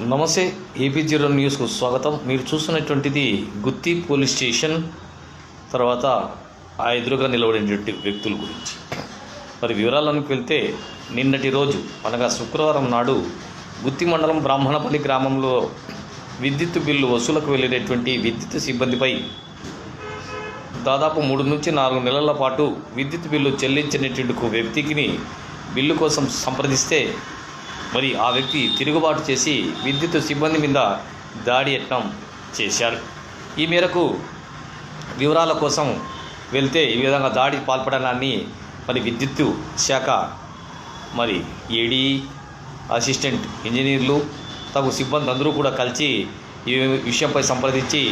నమస్తే AP zero న్యూస్కు స్వాగతం. మీరు చూస్తున్నటువంటిది గుత్తి పోలీస్ స్టేషన్ తర్వాత ఆ ఎదురుగా నిలబడినటువంటి వ్యక్తుల గురించి. మరి వివరాలకు వెళ్తే నిన్నటి రోజు అనగా శుక్రవారం నాడు గుత్తి మండలం బ్రాహ్మణపల్లి గ్రామంలో విద్యుత్ బిల్లు వసూలకు వెళ్ళినటువంటి విద్యుత్ సిబ్బందిపై దాదాపు మూడు నుంచి నాలుగు నెలల పాటు విద్యుత్ బిల్లు చెల్లించినటువంటి ఒక వ్యక్తికి బిల్లు కోసం సంప్రదిస్తే మరి ఆ వ్యక్తి తిరుగుబాటు చేసి విద్యుత్ సిబ్బంది మీద దాడి యత్నం చేశారు. ఈ మేరకు వివరాల కోసం వెళ్తే ఈ విధంగా దాడి పాల్పడడాన్ని మరి విద్యుత్ శాఖ మరి ఏడీ అసిస్టెంట్ ఇంజనీర్లు తగు సిబ్బంది అందరూ కూడా కలిసి ఈ విషయంపై సంప్రదించి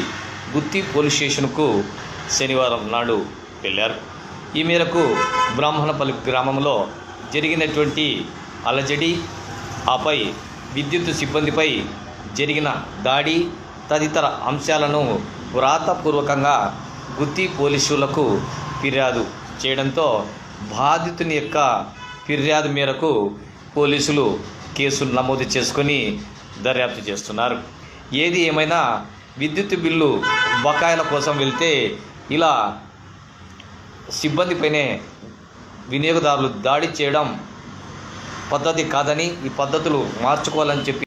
గుత్తి పోలీస్ స్టేషన్కు శనివారం నాడు వెళ్ళారు. ఈ మేరకు బ్రాహ్మణపల్లి గ్రామంలో జరిగినటువంటి అలజడి ఆపై విద్యుత్ సిబ్బందిపై జరిగిన దాడి తదితర అంశాలను వ్రాతపూర్వకంగా గుత్తి పోలీసులకు ఫిర్యాదు చేయడంతో బాధితుని యొక్క ఫిర్యాదు మేరకు పోలీసులు కేసు నమోదు చేసుకొని దర్యాప్తు చేస్తున్నారు. ఏది ఏమైనా విద్యుత్ బిల్లు బకాయిల కోసం వెళ్తే ఇలా సిబ్బందిపైనే వినియోగదారులు దాడి చేయడం పద్ధతి కాదని ఈ పద్ధతులు మార్చుకోవాలని చెప్పి